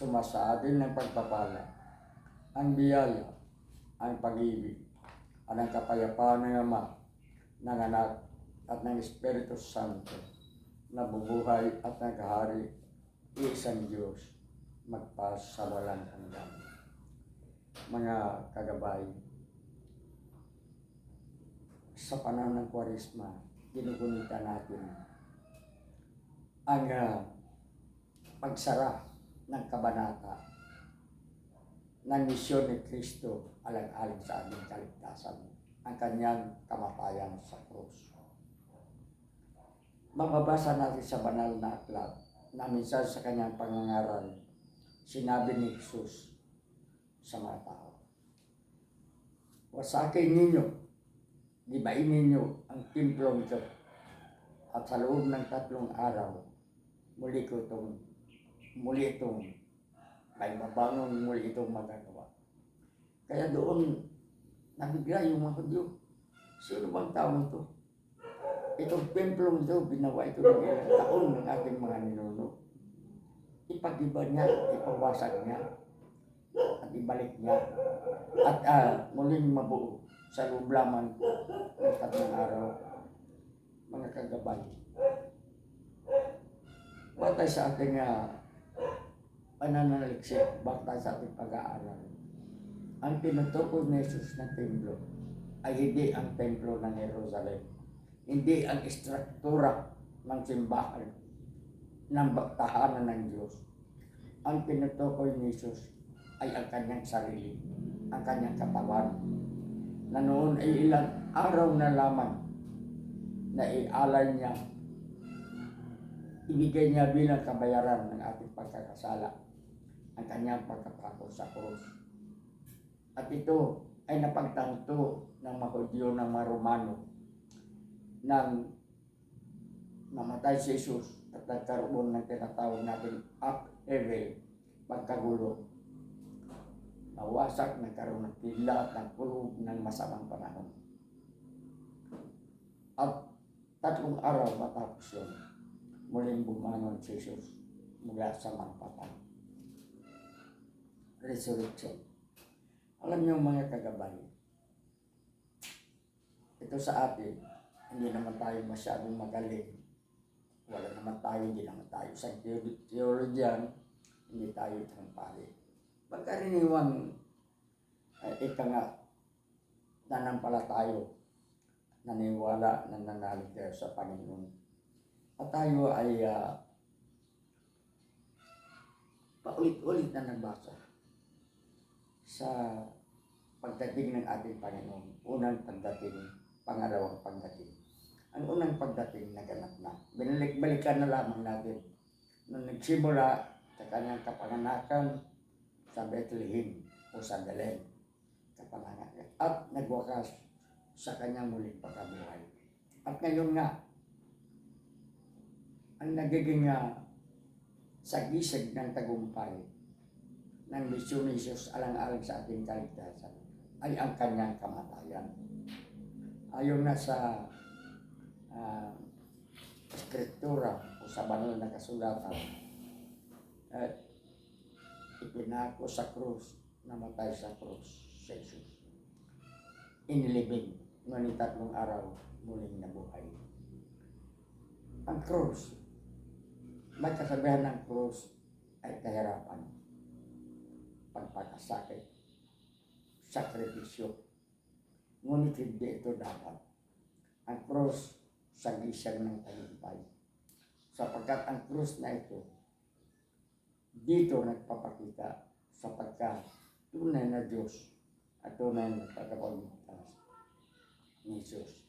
Sumasa atin ng pagpapala, ang biyaya, ang pag-ibig, at ang kapayapaan ng Ama, ng Anak, at ng Espiritu Santo, na bubuhay at naghahari, isang Diyos, magpas sa walang hanggan. Mga kagabay, sa panahon ng Kwaresma, ginugunita natin ang ah, pagsara ng kabanata ng misyon ni Kristo alang-alang sa ating kaligtasan, ang kanyang kamatayan sa krus. Mababasa natin sa banal na aklat na minsan sa kanyang pangangaral, sinabi ni Jesus sa mga tao, Wasakin ninyo, gibain ninyo ang timplong ito, at sa loob ng tatlong araw, muli ko itong, muli itong, may mabangon muli itong magagawa. Kaya doon, nabigla yung mga Hudyo. Sino bang tao ito? Itong templong ito, binawa ito ng ilang taon ng ating mga ninuno. Ipagiba niya, ipawasag niya, at ibalik niya. At ah, muling mabuo sa loob lamang ng tatlong araw, mga kagabay. Batay sa ating uh, pananaliksik, batay sa ating pag-aaral, ang tinutukoy ni Jesus ng templo ay hindi ang templo ng Jerusalem. Hindi ang istruktura ng simbahan ng baktahanan ng Diyos. Ang tinutukoy ni Jesus ay ang kanyang sarili, ang kanyang katawan, na noon ay ilang araw na lamang na ialay niya, ibigay niya bilang kabayaran ng ating pagkakasala, ang kanyang pagkapako sa krus. At ito ay napagtanto ng mga Hudyo ng mga Romano nang namatay si Jesus at nagkaroon ng tinatawag natin upheaval, pagkagulo. Nawasak, nagkaroon ng pila at nagpulog ng masamang panahon. At tatlong araw matapos yun, muling bumangon si Jesus mula sa mga patay. Resurrection. Alam niyo mga kagabay, ito sa atin, hindi naman tayo masyadong magaling. Wala naman tayo, hindi naman tayo sa theologian, hindi tayo isang pari. Pagkaraniwang uh, ika nga, nanampala tayo, naniwala, nananalig tayo sa Panginoon. At tayo ay uh, paulit-ulit na nagbasa sa pagdating ng ating Panginoon. Unang pagdating, pangalawang pagdating. Ang unang pagdating naganap na. Binalik-balikan na lamang natin. Nung nagsimula sa kanyang kapanganakan sa Bethlehem o sa Belen. Kapanganakan. At nagwakas sa kanyang muling pagkabuhay. At ngayon nga, ang nagiging uh, sagisag ng tagumpay ng misyon ni Jesus alang-alang sa ating kaligtasan ay ang kanyang kamatayan. Ayon na sa uh, skriptura o sa banal na kasulatan, at ipinako sa krus, namatay sa krus si Jesus. Inilibing, ngunit tatlong araw muling nabuhay. Ang krus, may kasabihan ng krus ay kahirapan, pagpakasakit, sakripisyo. Ngunit hindi ito dapat. Ang krus sa gisang ng tagumpay. Sapagkat ang krus na ito, dito nagpapakita sapagkat tunay na Diyos at tunay na tagapagligtas ni Jesus.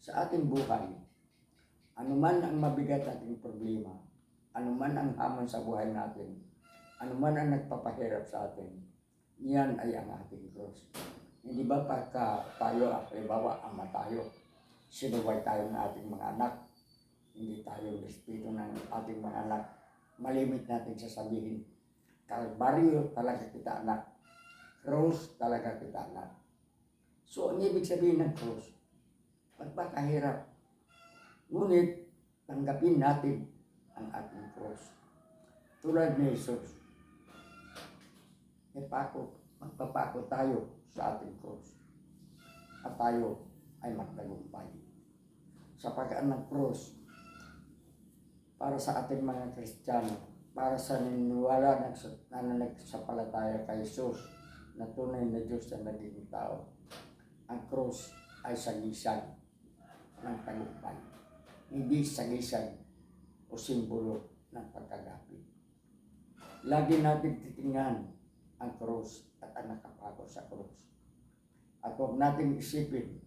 Sa ating buhay, anuman ang mabigat ating problema, anuman ang hamon sa buhay natin, anuman ang nagpapahirap sa atin, Yan ay ang ating cross. Hindi ba pagka tayo, halimbawa, ama tayo, sinuway tayo ng ating mga anak, hindi tayo respeto ng ating mga anak, malimit natin sasabihin, kalbaryo talaga kita anak, cross talaga kita anak. So, ang ibig sabihin ng cross, magpakahirap. Ngunit, tanggapin natin ang ating cross. Tulad ni Jesus, ipako, magpapako tayo sa ating cross. At tayo ay magtagumpay. Sa pagkaan ng cross, para sa ating mga Kristiyano, para sa niniwala na nagsapalataya kay Jesus, na tunay na Diyos na naging tao, ang cross ay sagisag ng tagumpay. Hindi sagisag o simbolo ng pagkagapi. Lagi natin titingnan ang cross at ang nakapako sa cross. At huwag natin isipin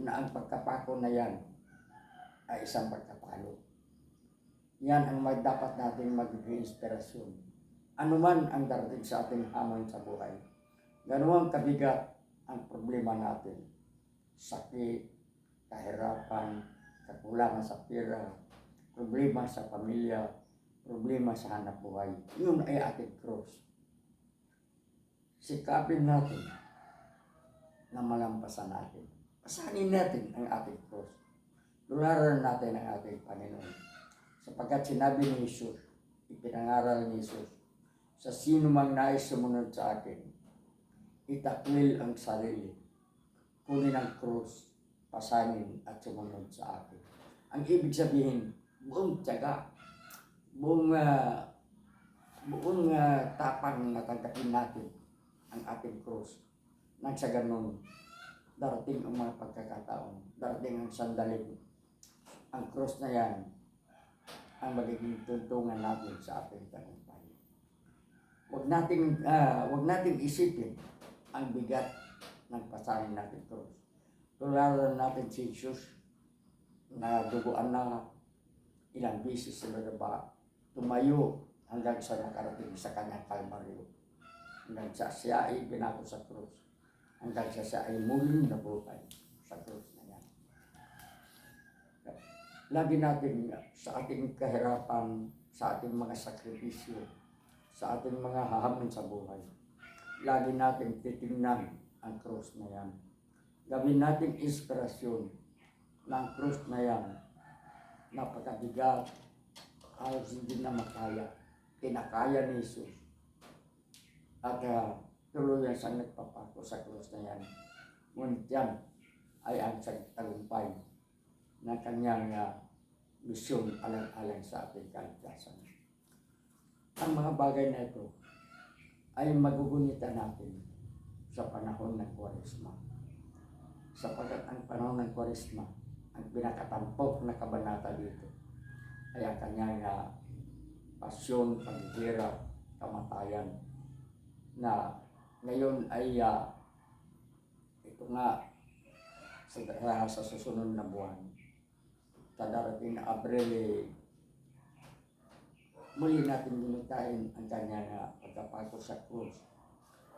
na ang pagkapako na yan ay isang pagkapalo. Yan ang may dapat natin magiging inspirasyon. Ano man ang darating sa ating hamon sa buhay. Ganuang kabigat ang problema natin. Sakit, kahirapan, kakulangan sa pera, problema sa pamilya, problema sa hanap buhay. Yun ay ating cross. Sikapin natin na malampasan natin. Pasanin natin ang ating cross. Tularan natin ang ating Panginoon. Sapagkat sinabi ni Jesus, ipinangaral ni Jesus, sa sino mang nais sumunod sa akin, itakwil ang sarili, kunin ang krus, pasanin at sumunod sa akin. Ang ibig sabihin, buong tiyaga, buong, ah, buong ah, tapang na tanggapin natin ang ating krus. Nang sa ganun, darating ang mga pagkakataon, darating ang sandali. Ang krus na yan, ang magiging tuntungan natin sa ating tagumpay. Huwag nating, ah, huwag nating isipin ang bigat ng pasanin natin krus. Tularan natin si Jesus na duguan na ilang beses sila na ba tumayo hanggang sa nakarating sa kanyang kalbaryo. Hanggang sa siya ay binako sa krus. Hanggang sa siya ay muling nabuhay sa krus na yan. Lagi natin sa ating kahirapan, sa ating mga sakripisyo, sa ating mga hahamon sa buhay, lagi natin titingnan ang krus na yan. Gawin natin inspirasyon ng krus na yan. Napakabigat, halos hindi na makaya. Kinakaya ni Jesus. At uh, tuloy yan siyang nagpapako sa krus na yan. Ngunit yan ay ang tagumpay ng kanyang uh, misyon alang-alang sa ating kaligtasan. Ang mga bagay na ito ay magugunitan natin sa panahon ng Kwaresma. Sapagkat ang panahon ng Kwaresma, ang pinakatampok na kabanata dito ay ang kanyang uh, pasyon, paghihirap, kamatayan na ngayon ay uh, ito nga sa, uh, sa susunod na buwan sa darating na Abril eh, muli natin ginitahin ang kanyang uh, pagkapako sa krus.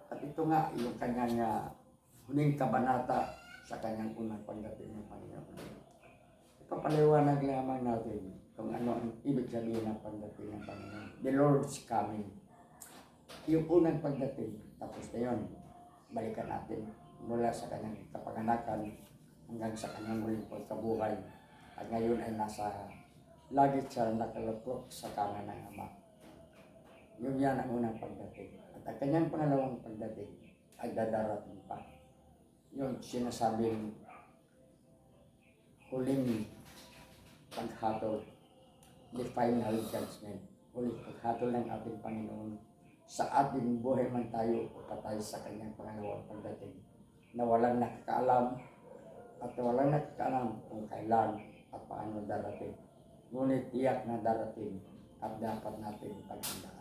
At ito nga yung kanyang uh, huling kabanata sa kanyang unang pagdating ng Panginoon. Ipapaliwanag lamang natin kung ano ang ibig sabihin ng pagdating ng Panginoon. The Lord's coming. Yung unang pagdating, tapos na yun, balikan natin mula sa kanyang kapanganakan hanggang sa kanyang muling pagkabuhay. At ngayon ay nasa lagi siya nakalapok sa kanan ng Ama. Yun yan ang unang pagdating. At ang kanyang pangalawang pagdating ay dadarating pa. Yung sinasabing huling paghatol, the final judgment, huling paghatol ng ating Panginoon sa ating buhay man tayo patay sa kanyang pangalawang pagdating na walang nakakaalam at walang nakakaalam kung kailan at paano darating. Ngunit tiyak na darating at dapat natin paghandaan.